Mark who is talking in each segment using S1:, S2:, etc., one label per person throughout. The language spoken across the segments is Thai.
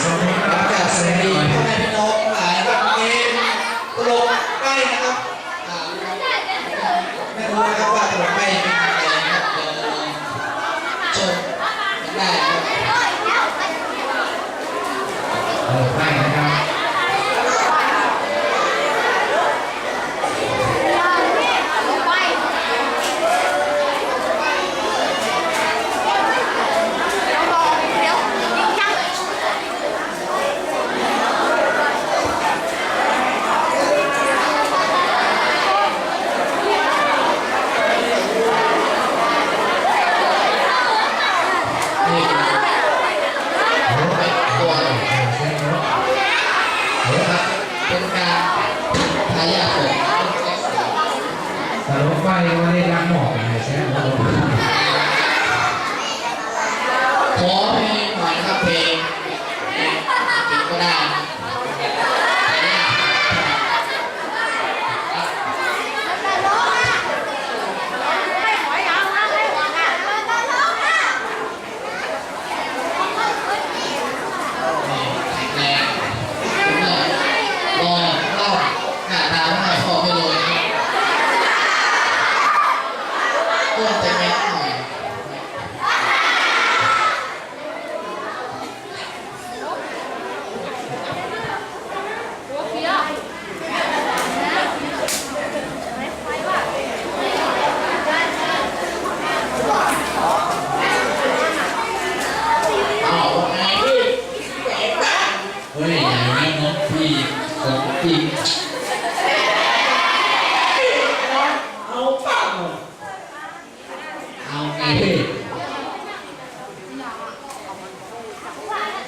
S1: สวัสดีครับจาก
S2: เซรี แต่รถไฟไม่ได้ดังหมอกอะไรใช่ไหมรถ
S1: ขอเพลงหน่อยนะครับเพลงเพลงเพลงก็ได้นะนี่แข็งแรงคุณแม่รอเล่าหน้าตาไม่พอไม่เลย อ้วนแต่เม็ดหน่อย อ้าวว่าไงพี่เอ๋บ้างเฮ้ยอย่างนี้น้องพี่ของพี่เอาเปล่า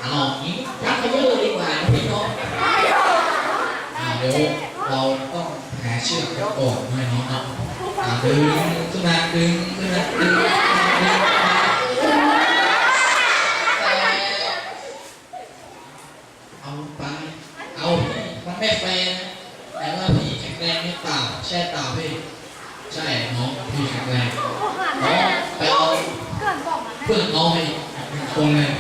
S1: เอางี้ชักไปเยอะเลยดีกว่าพี่น้องเดี๋ยวเราต้องหาเชือกกันก่อนหน่อยน้องเนะอ่าดึงขึ้นมาดึงขึ้นมาดึงดึงเอาไป เอาพี่มันไม่แฟนแต่ว่าพี่แข็งแรงไม่เปล่าใช่เปล่าพี่ ใช่น้องพี่แข็งแรงน้อง เอาเพื่อนน้องให้อีกหนึ่งคนเลย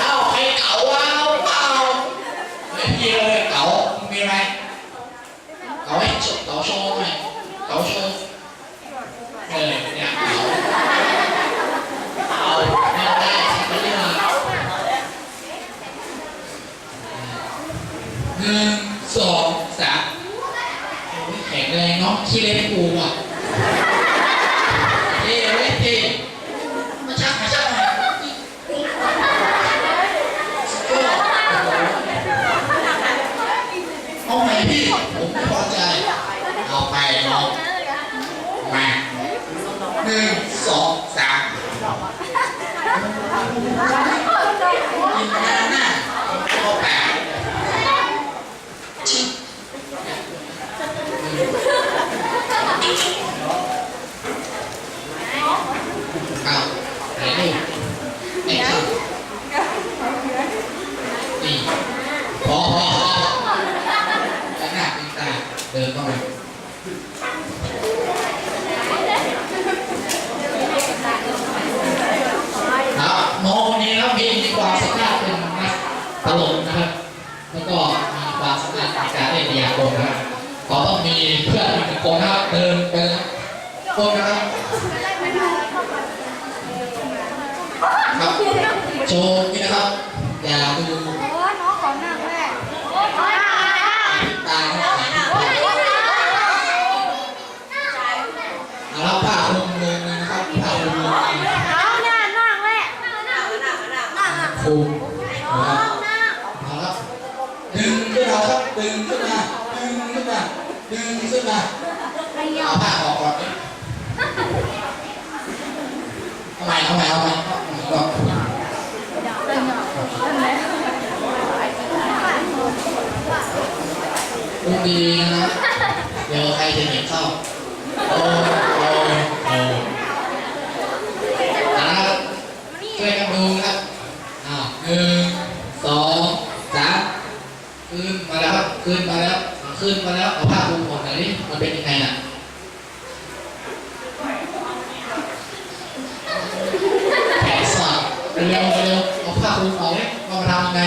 S1: เอาใครเก๋าวะเอาเปล่าเฮ้ยพี่เลยเก๋ามึงมีอะไรเก๋าให้โชว์เก๋าโชว์หน่อยเก๋าโชว์เออเนี่ยเก๋าเอาไม่ได้ไม่ได้หนึ่งสองสามโอ้ย แรงเนาะขี้เล่นปูอะเท่เว้ยเท่มาชักมาชักมาสุดยอดโอ้โหเอาไหมพี่ ผมไม่พอใจ เอาไปเน้องมาหนึ่งสองสามกินหน้าหน้าเข้าปากชิบ เอาไหนลูกไอ้ข้าวนี่พอพอพอแล้วหน้าเป็นตาเดินเข้าไป กหนึ่งคนนะครับเดินไปนะครับคนนะครับครับโชว์นี่นะครับ อย่าดูตาครับเอาละผ้าคลุมมือนะครับผ้าคลุมมือคลุมนะครับเอาละดึงขึ้นมาครับดึงขึ้นมาดึงขึ้นมาดึงขึ้นมา เอาผ้าออกก่อนเอาใหม่เอาใหม่เอาใหม่เอาใหม่ก่อนดูดีนะครับเดี๋ยวใครจะเห็นเข้า โอ้โอ้นะครับช่วยกันดูนะครับอ้าวหนึ่งสองสามขึ้นมาแล้วครับขึ้นมาแล้วขึ้นมาแล้วเอาผ้าคลุมก่อนหน่อยดิมันเป็นยังไงน่ะ แขนสอดไปเร็วเร็วเอาผ้าคลุมออกเนี่ยว่ามาทำยังไง